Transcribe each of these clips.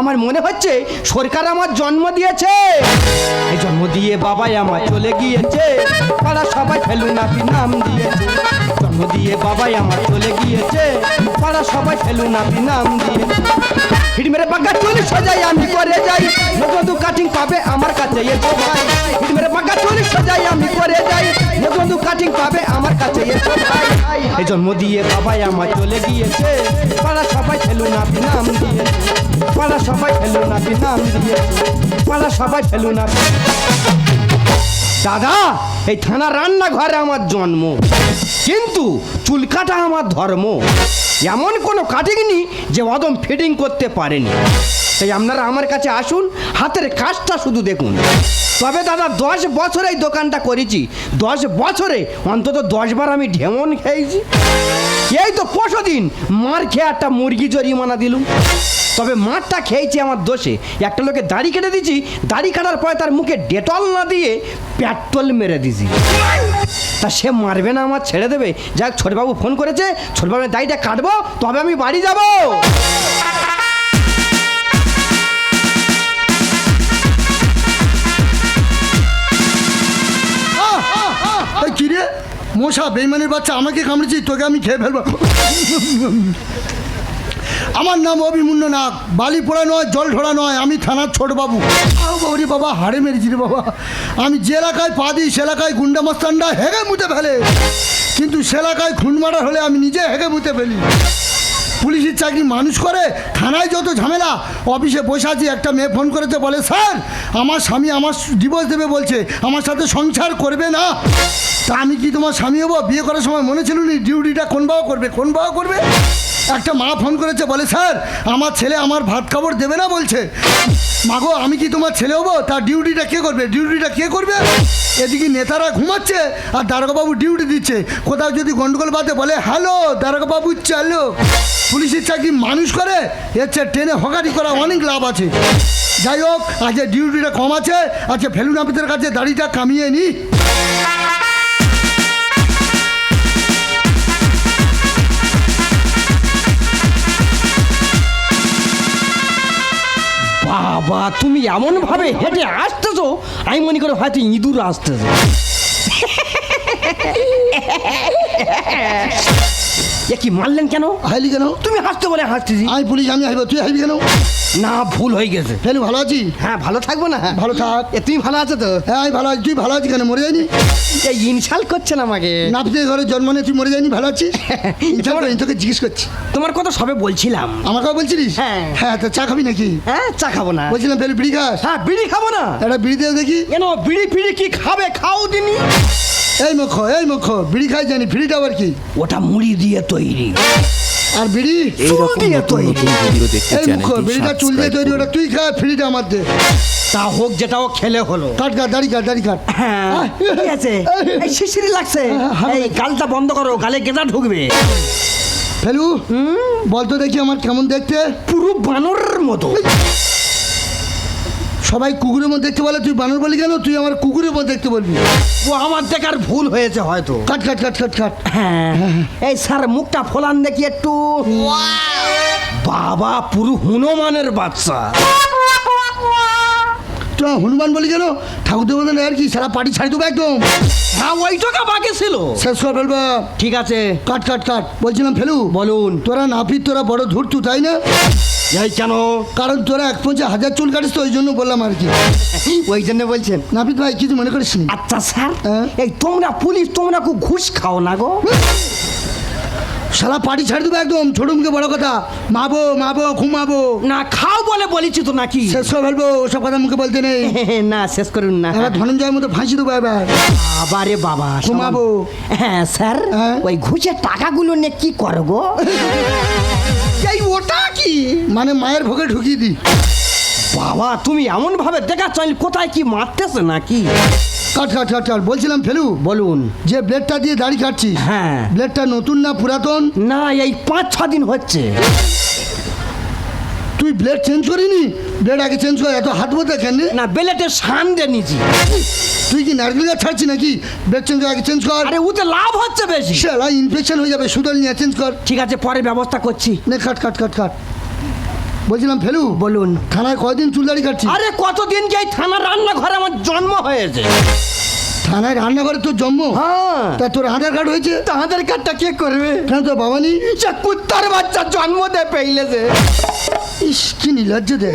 আমার মনে হচ্ছে সরকার আমার জন্ম দিয়েছে। এই জন্ম দিয়ে বাবাই আমার চলে গিয়েছে। পাড়া সবাই ফেলু নাপি নাম দিয়েছে। জন্ম দিয়ে বাবাই আমার চলে গিয়েছে। পাড়া সবাই ফেলু নাপি নাম দিয়েছে। হিড়মেরে পাকা চলে সাজাই, আমি করে যাই। নগদু কাটিং পাবে আমার কাছে এসো ভাই। মেরে পাকা চুলি সাজাই আমি করে যাই। নগদু কাটিং পাবে আমার কাছে এসো ভাই। এই জন্ম দিয়ে বাবাই আমার চলে গিয়েছে। পাড়া সবাই ফেলু না নাম দিয়েছে? পাড়া সবাই ফেলু না নাম দিয়েছে? পাড়া সবাই ফেলু না দাদা, এই থানা রান্নাঘরে আমার জন্ম। কিন্তু চুল কাটা আমার ধর্ম। এমন কোনো কাটিং নি যে অদম ফিটিং করতে পারেনি। তাই আপনারা আমার কাছে আসুন, হাতের কাজটা শুধু দেখুন। তবে দাদা, দশ বছর এই দোকানটা করেছি। দশ বছরে, অন্তত দশবার আমি ঢেমন খেয়েছি। এই তো পরশু দিন মার খেয়ে একটা মুরগি জরিমানা দিলুম। তবে মারটা খেয়েছি আমার দোষে। একটা লোকে দাড়ি কেটে দিয়েছি, দাড়ি কাটার পরে তার মুখে ডেটল না দিয়ে পেট্রোল মেরে দিয়েছি। তা সে মারবে না, আমার ছেড়ে দেবে। যাক, ছোটবাবু ফোন করেছে ছোটবাবুর দাড়িটা কাটবো, তবে আমি বাড়ি যাব। মশা, বেইমানের বাচ্চা, আমাকে কামড়েছি তোকে আমি খেয়ে ফেলব। আমার নাম অভিমুন্য নাগ, বালি পোড়া নয়, জল ঢোড়া নয়, আমি থানার ছোট বাবু। বাবুরে বাবা, হাড়ে মেরেছি রে বাবা। আমি যে এলাকায় পা দিই, সে এলাকায় গুন্ডা মাস্তানরা হেগে মুতে ফেলে। কিন্তু সে এলাকায় খুন মারা হলে আমি নিজে হেগে মুতে ফেলি। পুলিশের চাকরি মানুষ করে, থানায় যত ঝামেলা, অফিসে বসে আছি, একটা মেয়ে ফোন করেছে, বলে, স্যার, আমার স্বামী আমার ডিভোর্স দেবে, বলছে, আমার সাথে সংসার করবে না। তা আমি কি তোমার স্বামী হব? বিয়ে করার সময় মনে ছিল নি ডিউটিটা কোন বাবা করবে, কোন বাবা করবে? একটা মা ফোন করেছে, বলে, স্যার, আমার ছেলে আমার ভাত খাবার দেবে না, বলছে। মাগো, আমি কি তোমার ছেলে হব? তার ডিউটিটা কে করবে? ডিউটিটা কে করবে? এদিকে নেতারা ঘুমাচ্ছে, আর দারোগাবাবু ডিউটি দিচ্ছে। কোথাও যদি গন্ডগোল বাদে বলে, হ্যালো, দারোগাবাবু, চালো। পুলিশের চাকরি মানুষ করে? এর চেয়ে ট্রেনে হকারি করা অনেক লাভ আছে। যাই হোক আজকে ডিউটিটা কম আছে। আজকে ফেলুন আপিসের কাছে দাড়িটা কামিয়ে নি। বাবা তুমি এমন ভাবে হেঁটে আসতেছো? আমি মনে করি হয়তো ইঁদুর আসতেছে। এ কি মারলেন কেন? হাইলি কেন? তুমি হাসতে বলে হাসতেছি আমি পুলিশ আমি হাইব তুই হাইবি কেন? না ভুল হয়ে গেছে। ফেলু ভালো আছি? হ্যাঁ ভালো থাকব না? ভালো থাক। এ তুমি ভালো আছো তো? হ্যাঁ আমি ভালো আছি। তুই ভালো আছি কেন? মরে যায়নি? এই ইনসাল করছেন আমাকে? নাপিতের ঘরে জন্ম নিয়ে তুই মরে যায়নি? ভালো আছিস? ইনশাল্লাহ, তোকে জিজ্ঞেস করছি। তোমার কথা সবে বলছিলাম। আমাকেও বলছিলিস? হ্যাঁ। হ্যাঁ তো চা খাবি নাকি? হ্যাঁ চা খাব না। বলছিলাম ফেলু বিড়ি খাস? হ্যাঁ বিড়ি খাব না। একটা বিড়ি দিয়ে দেখি। কেন বিড়ি ফিড়ি কি খাবে? খাও দিনি এই মুখ এই মুখ বিড়ি খাই জানি ফিড়িটা আবার কি? ওটা মুড়ি দিয়ে তৈরি। আর বিড়ি? এইরকম দিয়ে তৈরি। ভিডিও দেখতে এই মুখ বিড়িটা চুল দিয়ে তৈরি ওটা তুই খা ফিড়িটা আমার দে। তা হোক যেটাও খেলে হলো। কাট কাট দাড়ি কাট দাড়ি কাট। হ্যাঁ ঠিক আছে। এই শিশিরি লাগছে। হ্যাঁ, এই গালটা বন্ধ করো গালে গেঁদা ঢুকবে। ফেলু বলতো দেখি আমার কেমন দেখতে। পুরো বানরের মতো। সবাই কুকুরের মধ্যে দেখতে বলে তুই বানর বলি কেন? তুই আমার কুকুরের মধ্যে দেখতে বলবি। ও আমার দেখার ভুল হয়েছে হয়তো। কাট কাট কাট কাট কাট। হ্যাঁ। এই স্যার মুখটা ফোলান দেখি একটু। বাবা পুরো হনুমানের বাচ্চা। তুই হনুমান বলি কেন ঠাকুর দেবতা আর কি? সারা পার্টি ছাড়ি দেবো একদম। হ্যাঁ ওই টাকা বাকি ছিল। শেষ করে ফেলব। ঠিক আছে। কাট কাট কাট। বলছিলাম ফেলু। বলুন। তোরা নাপিত তোরা বড় ধূর্তু তাই না? এই কেন? কারণ তোরা এক পঞ্চে হাজার চুল কাটিস তো ওই জন্য বললাম আর কি। ওই জন্য বলছেন। নাপিত ভাই কিছু মনে করিস নি। আচ্ছা স্যার। হ্যাঁ? এই তোমরা পুলিশ তোমরা খুব ঘুষ খাও না গো। সারা পার্টি ছাড়ি দেবো একদম ছোট মুখে বড় কথা। মাবো মাবো ঘুমাবো। না খাও বলে বলেছি তো নাকি। শেষ করে ফেলব ওসব কথা মুখে বলতে নেই। না শেষ করুন না। এবার ধনঞ্জয়ের মতো ফাঁসি দেবো এবার। আবারে বাবা ঘুমাবো। হ্যাঁ স্যার হ্যাঁ? ওই ঘুষের টাকাগুলো নিয়ে কি করব এই ওটা কি? মানে মায়ের ভোগে ঢুকিয়ে দিই। বাবা তুমি এমন ভাবে দেখাচ্ছ কোথায় কি মারতেছে নাকি? কাট কাট কাট কাট। বলছিলাম ফেলু বলুন। যে ব্লেডটা দিয়ে দাড়ি কাটছিস হ্যাঁ। ব্লেডটা নতুন না পুরাতন? না এই পাঁচ ছ দিন হচ্ছে। তুই ব্লেড চেঞ্জ করিনি? ব্লেড আগে চেঞ্জ করে এত হাত বোধ কেন? না বেলেটের সান দিয়ে নিয়েছি। তুই কি নারকেল গাছ ছাড়ছি নাকি? ব্লেড চেঞ্জ আগে চেঞ্জ কর। আরে ওতে লাভ হচ্ছে বেশি। সেটা ইনফেকশন হয়ে যাবে সুতরাং নিয়ে চেঞ্জ কর। ঠিক আছে পরে ব্যবস্থা করছি। নে কাট কাট কাট কাট। বলছিলাম ফেলু? বলুন। থানায় কয়দিন চুল দাড়ি কাটছিস? আরে কতদিন যে এই থানার রান্নাঘরে আমার জন্ম হয়েছে? থানায় রান্নাঘরে তোর জন্ম? হ্যাঁ। তা তোর আধার কার্ড হয়েছে? তা আধার কার্ডটা কে করবে? কেন তোর বাবা নি সে কুত্তার বাচ্চা জন্ম দে পেইলেছে ইস কি নির্লজ্জ দে।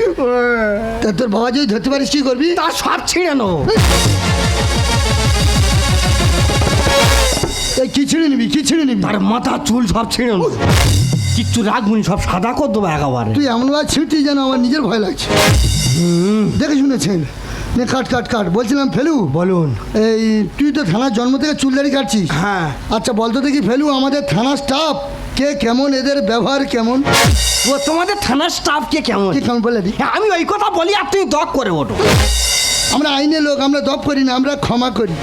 তা তোর বাবা যদি ধরতে পারিস কি করবি? তা সব ছিঁড়ে নেব। এই কি ছিঁড়ে নিবি? কি ছিঁড়ে নিবি? তার মাথা চুল সব ছিঁড়ে নেব। কিচ্ছু রাখবুনি সব সাদা করে দেবো একেবারে। তুই এমনভাবে ছিঁড়ছিস যেন আমার নিজের ভয় লাগছে। দেখে শুনেছেন? নে কাট কাট কাট। বলছিলাম ফেলু? বলুন। এই তুই তো থানার জন্ম থেকে চুল দাড়ি কাটছিস। হ্যাঁ। আচ্ছা বলতো দেখি ফেলু আমাদের থানার স্টাফ কে কেমন এদের ব্যবহার কেমন? ও তোমাদের থানার স্টাফ কে কেমন? কেমন বলে দি? হ্যাঁ, আমি ওই কথা বলি আর তুমি দক করে ওঠো। আমরা আইনের লোক আমরা দপ করি না আমরা ক্ষমা করি।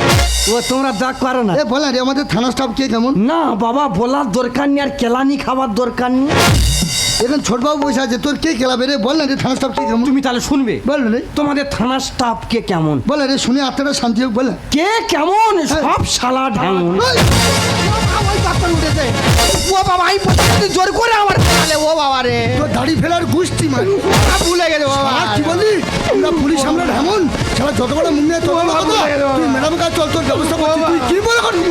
ও তোমরা দক করো না। এ বলা রে আমাদের থানা স্টাফ কে কেমন? না বাবা বলার দরকার নেই আর কেলানি খাবার দরকার নেই। এখন ছোটবাবু বসে আছে তোর কে খেলাবে রে? বল না রে থানা স্টাফ কে কেমন। তুমি তাহলে শুনবে। বল রে। তোমাদের থানার স্টাফ কে কেমন? বল রে শুনে আত্মাটা শান্তি হোক বলে কে কেমন? সব শালা ঢেমন ও বাবা আমি প্রতিদিন জোর করে আমার তাহলে ও বাবা রে। তোর দাড়ি ফেলার গুষ্টি মানে। ভুলে গেছে বাবা। আর কি বলি আমরা পুলিশ আমরা এমন সারা যত বড় মুখ নিয়ে তোর তুই ম্যাডাম কাছে চল তোর ব্যবস্থা করছি। তুই কি মনে করবি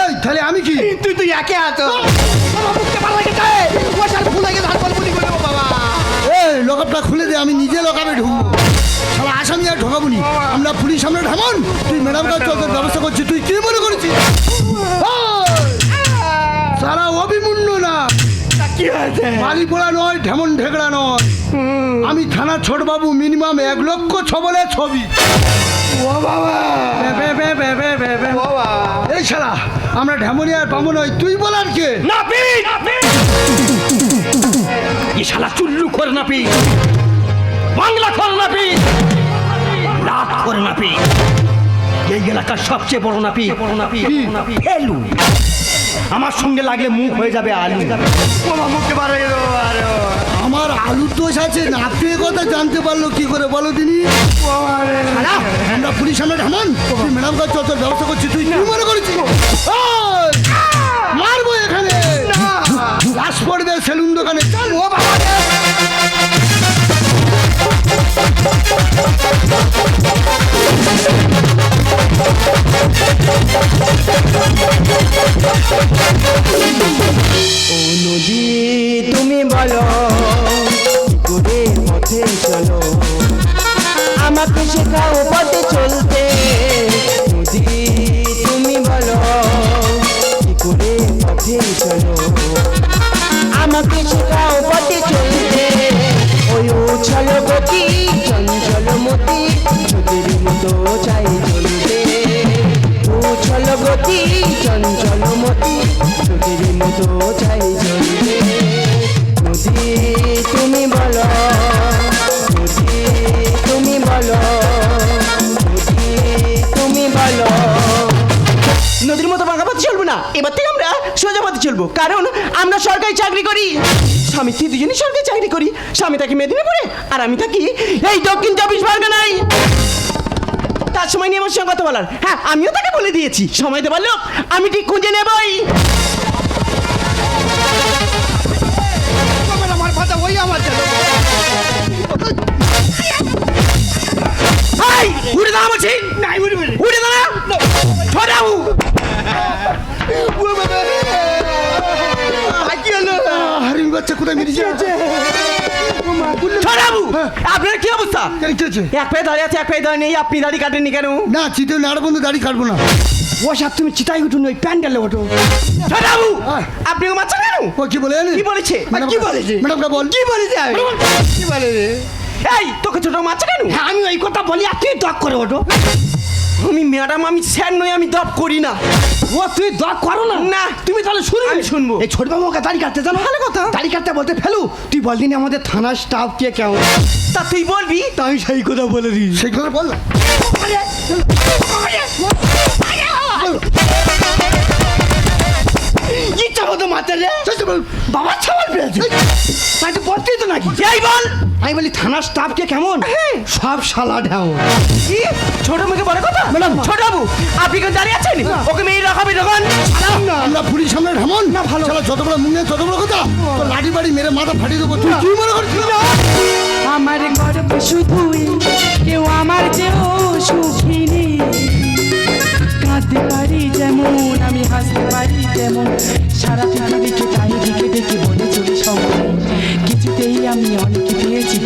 এই তাহলে আমি কি? তুই তুই একে আছো। বাবা বুঝতে পারলে গেছে ও সার ভুলে গেছে আর বলব করে বাবা। এই লকআপটা খুলে দে আমি নিজে লকআপে ঢুকবো। সারা আসামি আর ঢোকাবো আমরা পুলিশ আমরা ঢামন। তুই ম্যাডাম কাছে চল তোর ব্যবস্থা করছি। করেছিস কি হয়েছে বালি পোড়া নয় ঢেমন ঢেকড়া নয়। আমি থানার ছোট বাবু মিনিমাম এক লক্ষ ছবলে ছবি। ও বাবা। বাবা। এই শালা আমরা ঢেমনি আর পাবো নয় তুই বলার কে? না এ শালা চুল্লু করে না পিট বাংলা করে না পিট রাত করে না পিট এই এলাকার সবচেয়ে বড় নাপি বড় নাপি ফেলু। আমার সঙ্গে লাগলে মুখ হয়ে যাবে আলু। মুখে বার হয়ে। আমার আলুর দোষ আছে না তুই কথা জানতে পারল কি করে বলো তিনি আমরা পুলিশ আমরা ঢামান তুই ম্যাডাম কাছে চল ব্যবস্থা করছি তুই কি মনে করেছিস! মারবো এখানে। লাশ পড়বে সেলুন দোকানে চল। ও বাবা তুমি বলো করে পথে আমাকে শেখাও পথে চলতে। চলবো কারণ আমরা সরকারি চাকরি করি। স্বামী স্ত্রী দুজনেই সরকারি চাকরি করি। স্বামী থাকি মেদিনীপুরে আর আমি থাকি এই দক্ষিণ চব্বিশ পরগনায়। তার সময় নিয়ে আমার সঙ্গে কথা বলার। হ্যাঁ আমিও তাকে বলে দিয়েছি। সময় দেবার লোক আমি ঠিক খুঁজে নেবই। আমার কথা ওই আমার দাঁড়া বলছি। উড়ে দাঁড়া। ছড়াও বাচ্চা কোথায় ছড়াবু আপনার কি অবস্থা? এক পায়ে দাঁড়িয়ে আছে এক পায়ে দাঁড়িয়ে নেই আপনি কাটেননি কেন? না চিতে নাড় বন্ধু দাড়ি কাটবো না। ও তুমি চিতাই উঠুন ওই প্যান্ডেলে ওঠো। আপনি মারছেন কেন? ও কি বলে কি বলেছে? কি বল। কি বলেছে? কি বলেছে? এই তোকে ছোট মারছে কেন? হ্যাঁ আমি ওই কথা বলি আর তুই দক করে ওঠো আমি ম্যাডাম আমি স্যার নই আমি দপ করি না। ও তুই দোয়া করো না। না। তুমি তাহলে শুনবে আমি শুনব। এই ছোট বাবু ওকে দাড়ি কাটতে জানো? ভালো কথা। দাড়ি কাটতে বলতে ফেলু। তুই বললি না আমাদের থানার স্টাফ কে কেমন তা তুই বলবি? তা আমি সেই কথা বলে দিই। সেই কথা বল মতো রে। বাবা ছাওয়াল পেয়েছে। তাই তো বলতেই তো নাকি? যাই বল। আমি বলি থানার স্টাফ কে কেমন? সব শালা ঢেউ। কি? ছোট মেয়েকে বড় কথা? ম্যাডাম। ছোট বাবু আপনি কেন দাঁড়িয়ে আছেন? ওকে মেয়ে রাখাবি তখন। আমরা পুলিশ সামনে ঢামন। না ভালো। শালা যত বড় মুখে তত বড় কথা। তো লাঠি বাড়ি মেরে মাথা ফাটিয়ে দেবো। তুই কি মনে করছিস? আমার গর্ব শুধুই কেউ আমার চেয়েও সুখী নেই। কাঁদতে পারি যেমন আমি হাসতে পারি তেমন সারা পৃথিবীকে তাই ঢেকে ডেকে বলে চলি সবাই কিছুতেই আমি অনেক পেয়েছি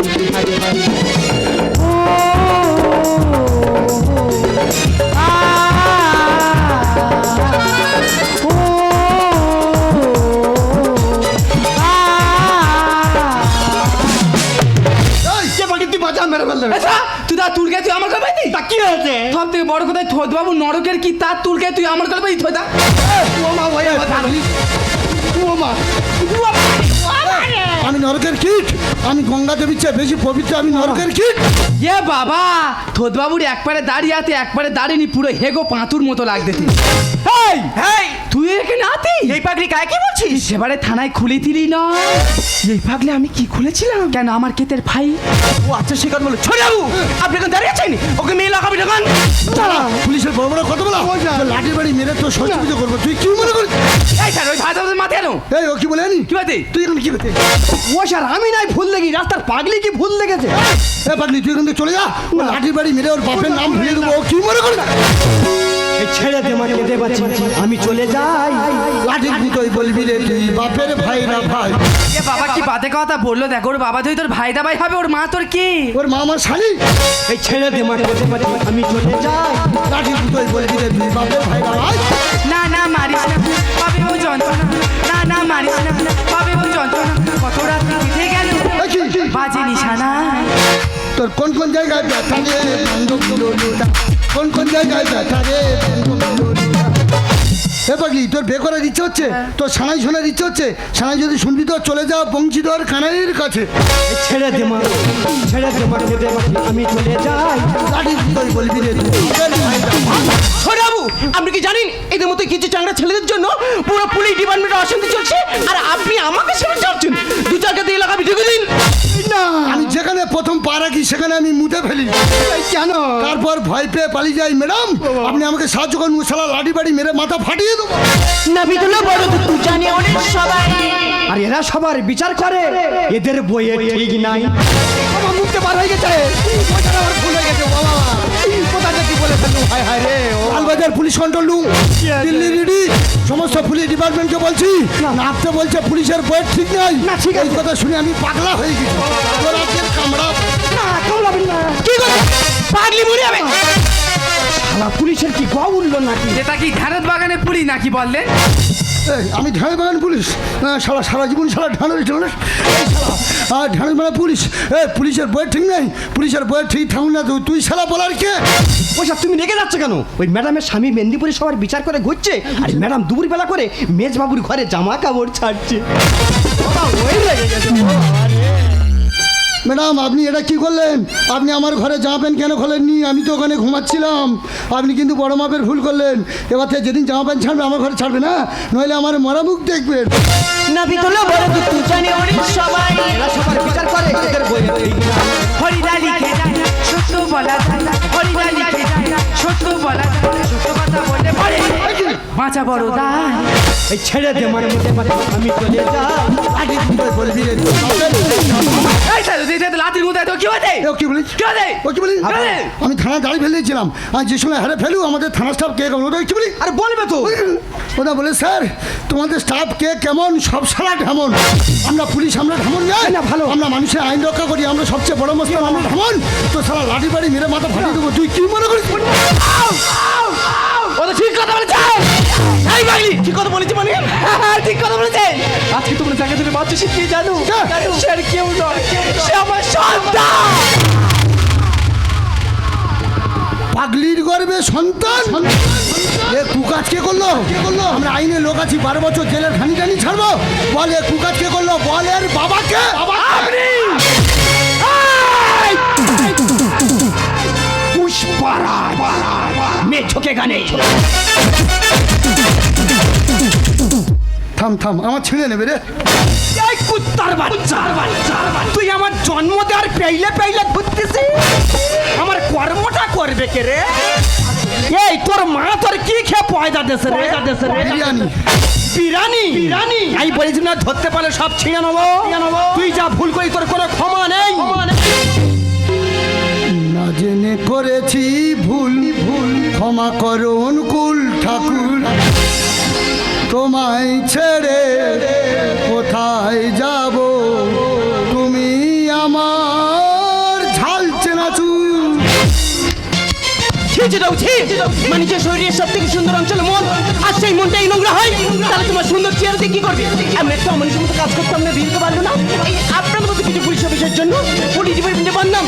মেরে ফেললে আচ্ছা তুই দা তুলকে তুই আমার কাছে পাইনি তা কি হয়েছে? সব থেকে বড় কথা থোদ বাবু নরকের কি তার তুলকে তুই আমার পাই থোদা? ও মা ভাই ও মা আমি নরকের কীট। আমি গঙ্গা দেবীর চেয়ে বেশি পবিত্র আমি নরকের কীট। এ বাবা থোদ বাবুর একবারে দাঁড়িয়ে আছে একবারে দাঁড়িয়ে পুরো হেগো পাঁতুর মতো লাগতেছে। হেই! হেই! তুই এখানে আতি এই পাগলি কায় কি বলছিস সেবারে থানায় খুলেছিলি না। এই পাগলি আমি কি খুলেছিলাম? কেন আমার কেতের ভাই? ও আচ্ছা সে কথা বলো বাবু আপনি এখন দাঁড়িয়ে আছেন? ওকে মেয়ে লাগাবি তখন পুলিশের বড় বড় কথা বলা। লাঠি বাড়ি মেরে তো পুজো করব। তুই কি মনে করিস? এই স্যার ওই ভাষা মাথায় কেন এই ও কি বলে আনি কি বাতে? তুই এখন কি বলতে ও স্যার আমি নাই ভুল দেখি। রাস্তার পাগলি কি ভুল দেখেছে? এ পাগলি তুই এখান থেকে চলে যা। ও লাঠি বাড়ি মেরে ওর বাপের নাম ভুলে দেবো। ও কি মনে করিস? ছেড়ে দে মাকে দে বাচ্চা আমি চলে যাই। লাঠির ভিতরে বলবি রে তুই বাপের ভাই না ভাই। এ বাবা কি বাতে কথা বলল দেখো ওর বাবা তুই তোর ভাই দাবাই হবে ওর মা তোর কি? ওর মা আমার শালি। এই ছেড়ে দে মাকে দে বাচ্চা আমি চলে যাই। লাঠির ভিতরে বলবি রে তুই বাপের ভাই না ভাই। না না মারিস না। পাবে ও যন্ত্রণা। না না মারিস না। পাবে ও যন্ত্রণা। কত রাত কেটে গেল। এ কি, কি? বাজে নিশানা। তোর কোন কোন জায়গায় ব্যথা বান্ধব লোলুটা? কোন কোন জায়গায় ব্যথা রে? এ পাগলি তোর বে করার ইচ্ছে হচ্ছে? তোর সানাই শোনার ইচ্ছে হচ্ছে? সানাই যদি শুনবি তো চলে যাও বংশীধর কানাইয়ের কাছে। ছেড়ে দে মা ছেড়ে দে মা আমি চলে যাই। বলবি রে? তুই না আপনি কি জানেন? এদের মতো কিছু চাংড়া ছেলেদের জন্য পুরো পুলিশ ডিপার্টমেন্টে অশান্তি চলছে? আর আপনি আমাকে চাচ্ছেন দু চারটা দিয়ে লাগাবি ঢুকে দিন না। আমি যেখানে প্রথম পা রাখি সেখানে আমি মুতে ফেলি। কেন? তারপর ভয় পেয়ে পালিয়ে যাই ম্যাডাম। আপনি আমাকে সাহায্য করুন মশালা লাঠি বাড়ি মেরে মাথা ফাটিয়ে দেবো। নাবিদুল্লাহ বড় দুঃখ জানে অনেক সবাই। আর এরা সবার বিচার করে। এদের বইয়ে ঠিক নাই। আমার মুখতে বার হয়ে গেছে। ওইটা আমার ভুল হয়ে গেছে বাবা। কোথা থেকে বলে হায় হায় রে ও পুলিশ কন্ট্রোল রুম দিল্লি রিডি সমস্ত পুলিশ ডিপার্টমেন্টকে বলছি নাচতে বলছে পুলিশের বইয়ের ঠিক নাই। না, ঠিক এই আছে। কথা শুনে আমি পাগলা হয়ে গেছি। তোর আজকের কামড়া। না কামড়াবেন না কি করে? পাগলি মরে যাবে। শালা পুলিশের কি গা উঠল নাকি? এটা কি ধারত বাগানে পুলি নাকি বললেন আমি ঢাড়ি বাগান পুলিশ সারা সারা জীবন সারা ঢাড়ি চলে আর ঢাড়ি বাগান পুলিশ। এ পুলিশের বয়ের ঠিক নেই। পুলিশের বয়ের ঠিক থাকুন না তুই। সারা বলার কে? ওইসব তুমি রেগে যাচ্ছে কেন? ওই ম্যাডামের স্বামী মেদিনীপুরে সবার বিচার করে ঘুরছে? আর ম্যাডাম দুপুরবেলা করে মেজবাবুর ঘরে জামা কাপড় ছাড়ছে ওই গেছে। ম্যাডাম আপনি এটা কি করলেন? আপনি আমার ঘরে জামা প্যান্ট কেন খোলেননি? আমি তো ওখানে ঘুমাচ্ছিলাম। আপনি কিন্তু বড় মাপের ভুল করলেন। এবার থেকে যেদিন জামা প্যান্ট ছাড়বে আমার ঘরে ছাড়বে না? নইলে আমার মরা মুখ দেখবেন। নাবিদুল্লাহ বড় দুঃখ জানে অনেক সবাই। এরা সবার বিচার করে এদের বইয়ে ঠিক নাই হরিদা লিখে না, সত্য বলা হরিদা লিখে সত্য বলা সত্য কথা বললে পরে বাঁচা বড় দায় এই ছেড়ে দে মানে পারে আমি চলে যাই। আগে বলবি রে তুই লাতির মুদায় তো কি হয়েছে? ও কি বলিস? কি হয়েছে? ও কি বলি কি হয়েছে? আমি থানা দাঁড়িয়ে ফেলেছিলাম আর যে সময় হারে ফেলু আমাদের থানা স্টাফ কে কেমন? ওটা কি বলি আরে বলবে তো। ওটা বলে স্যার তোমাদের স্টাফ কে কেমন? সব সারা ঢেমন। আমরা পুলিশ আমরা ঢেমন যাই। না, ভালো। আমরা মানুষের আইন রক্ষা করি আমরা সবচেয়ে বড় মস্তান আমরা ঢেমন। তো সারা লাঠি বাড়ি মেরে মাথা ফাটিয়ে দেবো। তুই কি মনে করিস? ও তো ঠিক কথা বলেছে। এই বাগলি ঠিক কথা বলেছে মানে? ঠিক কথা বলেছে। আজকে তোমরা জায়গা ধরে বাচ্চা শিখিয়ে জানো? সে আর কেউ নয়। সে আমার সন্তান। পাগলির গর্বে সন্তান। এ কুকাজ কে করল? কে করল? আমরা আইনে লোক আছি বারো বছর জেলের খানি টানি ছাড়বো। বল এ কুকাজ কে করল? বল এর বাবাকে। আপনি! মেয়ে ছোকে গানে থাম থাম আমার ছিঁড়ে নেবে রে। এই কুত্তার বাচ্চা। তুই আমার জন্ম দেওয়ার পেইলে পেইলে ঘুরতেছিস? আমার কর্মটা করবে কে রে? এই তোর মা তোর কি খেয়ে পয়দা দেশে রে? দেশে রে। বিরিয়ানি। বিরানি বিরানি আমি বলেছি না ধরতে পারলে সব ছিঁড়ে নেব। তুই যা ভুল করি তোর কোনো ক্ষমা নেই। না জেনে করেছি ভুল ভুল। ক্ষমা করো অনুকূল ঠাকুর। তোমায় ছেড়ে কোথায় যাব? তুমি আমার ছিঁচেটাও ছি মানুষের শরীরের সব থেকে সুন্দর অঞ্চল, মন, আর সেই মনটাই নোংরা হয়, তাহলে তোমার সুন্দর চেহারা দিয়ে কি করবে? আমি একটা মানুষের মতো কাজ করতাম না দিতে পারব না। এই আপনাদের মতো কিছু পুলিশ অফিসের জন্য পুলিশ ডিপার্টমেন্টে বললাম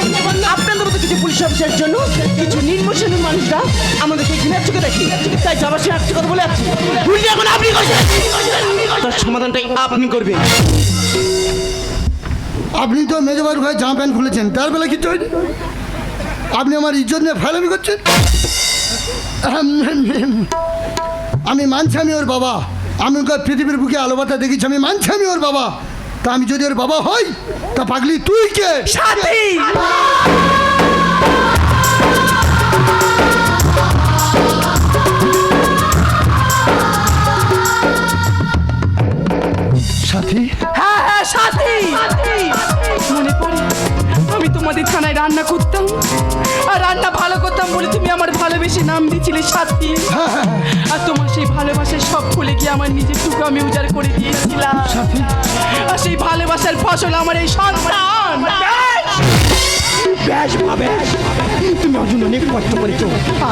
আপনাদের মতো কিছু পুলিশ অফিসের জন্য কিছু নির্মোশনের মানুষরা আমাদেরকে ঘৃণার চোখে দেখি। তাই যাবার সে একটা কথা বলে যাচ্ছি ভুলটা এখন আপনি করছেন। তার সমাধানটাই আপনি করবেন। আপনি তো মেজবাড়ি ভাই জামা প্যান্ট খুলেছেন, তার বেলা কিছু হয়নি আপনি আমার ইজ্জত নিয়ে ফাইলামি করছেন? আমি মানছি আমি ওর বাবা। আমি ওকে পৃথিবীর বুকে আলো বাতা দেখেছি আমি মানছি আমি ওর বাবা। তা আমি যদি ওর বাবা হই তা পাগলি তুই কে? সাথী! সাথী? হ্যাঁ হ্যাঁ সাথী! মনে পড়ে। তোমাদের থানায় রান্না করতাম। আর রান্না ভালো করতাম বলে তুমি আমার ভালোবেসে নাম দিয়েছিলে সাথী। আর তোমার সেই ভালোবাসার সব ফুলে গিয়ে আমার নিজের টুকু আমি উজাড় করে দিয়েছিলাম। আর সেই ভালোবাসার ফসল আমার এই সন্তান। ব্যাস ব্যাস তুমি অর্জুন অনেক কষ্ট করেছ।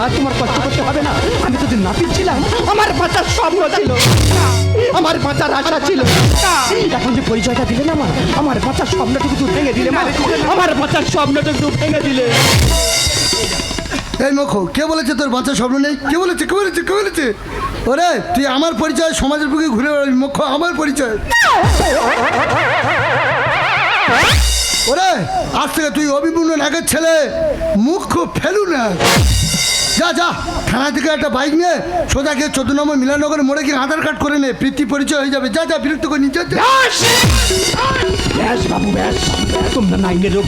আর তোমার কষ্ট করতে হবে না। আমি তো নাপিত ছিলাম। আমার বাঁচার স্বপ্ন ছিল। আমার বাঁচার আশা ছিল। এখন যে পরিচয়টা দিলে না আমার আমার বাঁচার স্বপ্নটুকু তুই ভেঙে দিলে আমার বাঁচার স্বপ্নটুকু ভেঙে দিলে। এই মুখো কে বলেছে তোর বাচ্চা স্বপ্ন নেই? কে বলেছে কে বলেছে কে বলেছে? ওরে, তুই আমার পরিচয় সমাজের বুকে ঘুরে বেড়াবি মুখ আমার পরিচয়। ওরে আজ থেকে তুই অবিপূর্ণ নাগের ছেলে। মুখ ফেলু না। যা যা থানা থেকে একটা বাইক নিয়ে সোজা গিয়ে চোদ্দ নম্বর মিলানগরে মোড়ে গিয়ে আধার কার্ড করে নে প্রীতি পরিচয় হয়ে যাবে। যা যা বিরক্ত করে নিচে ব্যাস! বাবু ব্যাস। তোমরা নাইনের রোগ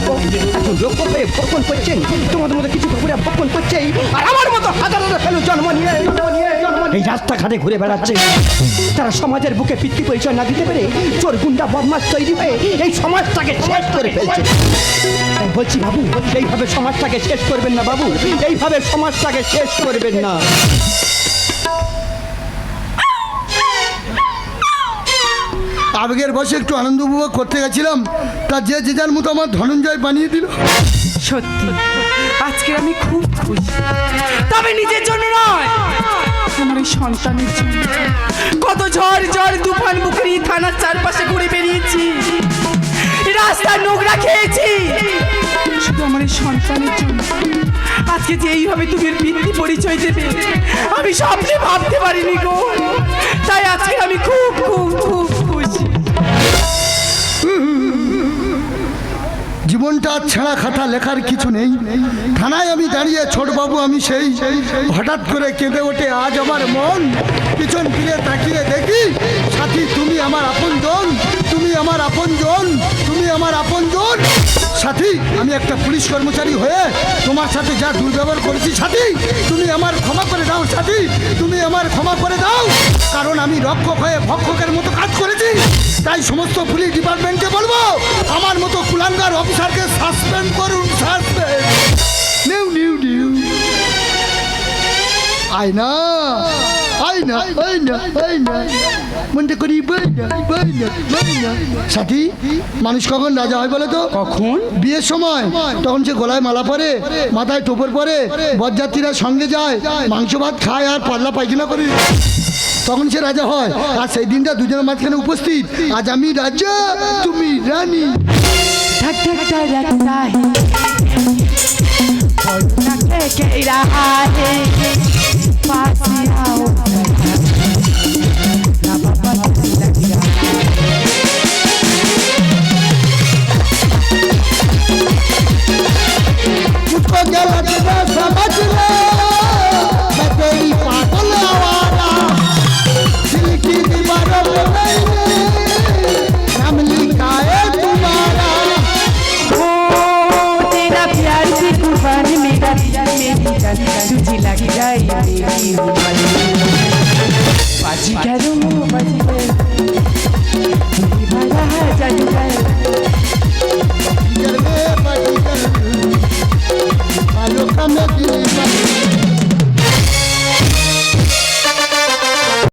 এখন হয়ে বপন করছেন। তোমাদের মতো কিছু কুকুরে বপন করছে আর আমার মতো হাজার ফেলো জন্ম নিয়ে, জন্ম নিয়ে। এই রাস্তাঘাটে ঘুরে বেড়াচ্ছে। তারা সমাজের বুকে পিতৃ পরিচয় না দিতে পেরে চোর গুন্ডা বদমাস তৈরি হয়ে এই সমাজটাকে শেষ করে ফেলছে। বলছি বাবু এইভাবে সমাজটাকে শেষ করবেন না বাবু এইভাবে সমাজটাকে শেষ করবেন না। আবেগের বসে একটু আনন্দ উপভোগ করতে গেছিলাম তা যে যে যার মতো আমার ধনঞ্জয় বানিয়ে দিল। সত্যি আজকে আমি খুব খুশি। তবে নিজের জন্য নয় আমার এই সন্তানের জন্য। কত ঝড় ঝড় তুফান বুকরি থানার চারপাশে ঘুরে বেরিয়েছি রাস্তার নোংরা খেয়েছি। শুধু আমার এই সন্তানের জন্য। আজকে যে এইভাবে তুমি বৃত্তি পরিচয় দেবে, আমি স্বপ্নে ভাবতে পারিনি গো। তাই আজকে আমি খুব খুব খুব জীবনটা ছেঁড়া খাতা লেখার কিছু নেই। থানায় আমি দাঁড়িয়ে ছোটবাবু আমি সেই। হঠাৎ করে কেঁদে ওঠে আজ আমার মন। পিছন ফিরে তাকিয়ে দেখি, সাথী, তুমি আমার আপন জন তুমি আমার আপন জন তুমি আমার আপন জন সাথী, আমি একটা পুলিশ কর্মচারী হয়ে তোমার সাথে যা দুর্ব্যবহার করেছি, সাথী, তুমি আমার ক্ষমা করে দাও, সাথী, তুমি আমার ক্ষমা করে দাও। কারণ আমি রক্ষক হয়ে ভক্ষকের মতো কাজ করেছি। তাই সমস্ত পুলিশ ডিপার্টমেন্টকে বলব, আমার মতো কুলাঙ্গার অফিসারকে সাসপেন্ড করুন, সাসপেন্ড। New new new. আয়না। আয়না আয়না আয়না মনটা করি বইনা বইনা বইনা সাথী মানুষ কখন রাজা হয় বলে তো কখন বিয়ের সময় তখন সে গলায় মালা পরে মাথায় টোপর পরে বরযাত্রীরা সঙ্গে যায় মাংস ভাত খায় আর পাতলা পায়খানা করে তখন সে রাজা হয় আর সেই দিনটা দুজনের মাঝখানে উপস্থিত আজ আমি রাজা তুমি রানী धक धक धड़कता है और धक कह रहा है Fazio.